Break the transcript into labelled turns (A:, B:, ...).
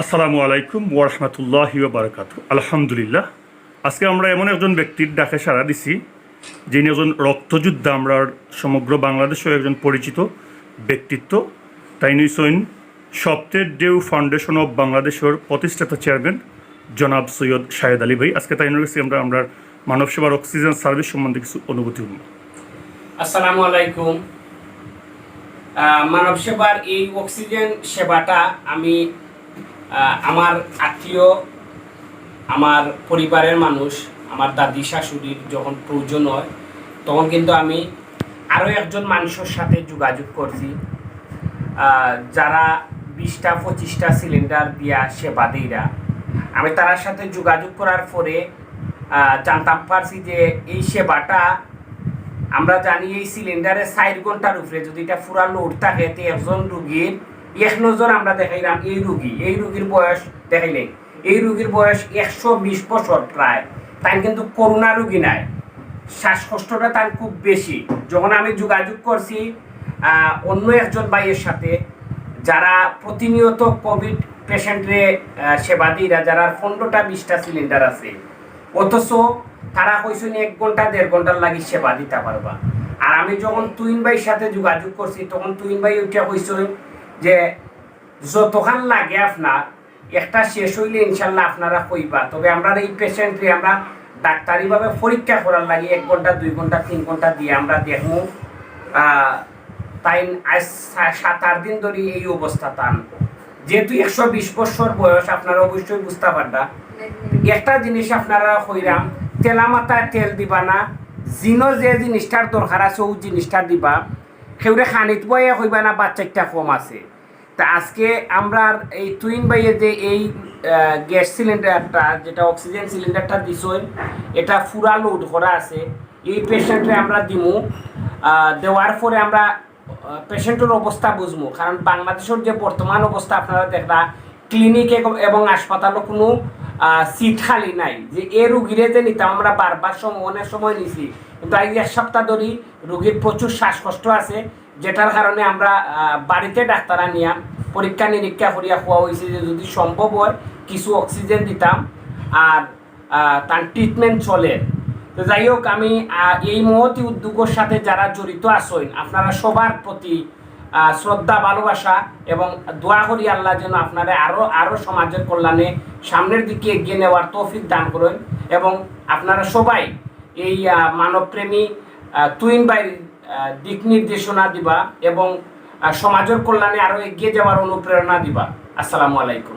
A: আসসালামু আলাইকুম ওরহমতুল্লাহ বারকাত আলহামদুলিল্লাহ, আজকে আমরা এমন একজন ব্যক্তির ডাকে সাড়া দিছি, যিনি একজন রক্তযোদ্ধা আমরা সমগ্র বাংলাদেশেও একজন পরিচিত ব্যক্তিত্ব। তাই নিশ্চয়ই সপ্তের ডেউ ফাউন্ডেশন অফ বাংলাদেশের প্রতিষ্ঠাতা চেয়ারম্যান জনাব সৈয়দ শাহেদ আলী ভাই। আজকে তাই কাছে আমরা আমরা মানব সেবার অক্সিজেন সার্ভিস সম্বন্ধে কিছু অনুভূতি হল
B: আসসালামু আলাইকুম। মানব সেবার এই অক্সিজেন সেবাটা আমি আমার আত্মীয়, আমার পরিবারের মানুষ, আমার দাদি শাশুড়ির যখন প্রয়োজন হয়, তখন কিন্তু আমি আরও একজন মানুষের সাথে যোগাযোগ করছি। যারা বিশটা, পঁচিশটা সিলিন্ডার দিয়া সেবা দেইরা আমি তার সাথে যোগাযোগ করার পরে জানতাম পারছি যে এই সেবাটা আমরা জানি এই সিলিন্ডারে ষাট ঘণ্টার উপরে যদি এটা পুরা লোড থাকে, তে একজন রুগীর এক নজর আমরা দেখাইলাম এই রুগী। এই রুগীর বয়স দেখাইলে, এই রুগীর বয়স একশো বিশ বছর প্রায়। তাই কিন্তু করোনা রুগী নাই। শ্বাসকষ্টটা তার খুব বেশি। যখন আমি যোগাযোগ করছি অন্য একজন ভাইয়ের সাথে, যারা প্রতিনিয়ত কোভিড পেশেন্টরে সেবা দিরা যারা পনেরোটা বিশটা সিলিন্ডার আছে, অথচ তারা কইছেন এক ঘণ্টা, দেড় ঘণ্টার লাগি সেবা দিতে পারবা। আর আমি যখন তুইন ভাইয়ের সাথে যোগাযোগ করছি, তখন তুইন ভাই ওইটা কইছেন যে যতখান লাগে আপনার, একটা শেষ হইলে ইনশাল্লাহ আপনারা কইবা। তবে আমরা এই পেশেন্টকে আমরা ডাক্তারিভাবে পরীক্ষা করার লাগে, এক ঘণ্টা, দুই ঘণ্টা, তিন ঘণ্টা দিয়ে আমরা দেখব তাই আজ সাত, আট দিন ধরে এই অবস্থা তান যেহেতু একশো বিশ বছর বয়স, আপনারা অবশ্যই বুঝতে পারবা। একটা জিনিস আপনারা কইরাম তেলা মাথায় তেল দিবা না, জিনো যে জিনিসটার দরকার আছে ও জিনিসটা দিবা। সেউরে খানিত বয়ে কইবা না বাচ্চাটা কম আছে। তা আজকে আমরা এই টুইন বাইয়ে যে এই গ্যাস সিলিন্ডারটা, যেটা অক্সিজেন সিলিন্ডারটা দিছই এটা ফুরা লোড করা আছে। এই পেশেন্টে আমরা দিমু দেওয়ার পরে আমরা পেশেন্টের অবস্থা বুঝব কারণ বাংলাদেশের যে বর্তমান অবস্থা, আপনারা দেখলা ক্লিনিক এবং হাসপাতালও কোনো সিট খালি নাই। যে এ রুগীরে যে নিতাম আমরা বারবার সময় অনেক সময় নিছি। কিন্তু আজ এক সপ্তাহ ধরেই রুগীর প্রচুর শ্বাসকষ্ট আছে, যেটার কারণে আমরা বাড়িতে ডাক্তারা নিয়া পরীক্ষা নিরীক্ষা করিয়া খোয়া হয়েছে যে যদি সম্ভব হয় কিছু অক্সিজেন দিতাম আর তার ট্রিটমেন্ট চলে। তো যাই হোক, আমি এই মহতি উদ্যোগের সাথে যারা জড়িত আছেন, আপনারা সবার প্রতি শ্রদ্ধা, ভালোবাসা এবং দোয়া করি আল্লাহ যেন আপনারা আরও আরও সমাজের কল্যাণে সামনের দিকে এগিয়ে নেওয়ার তৌফিক দান করেন এবং আপনারা সবাই এই মানবপ্রেমী তুইন বাই দিক নির্দেশনা দিবা এবং সমাজের কল্যাণে আরও এগিয়ে যাওয়ার অনুপ্রেরণা দিবা। আসসালামু আলাইকুম।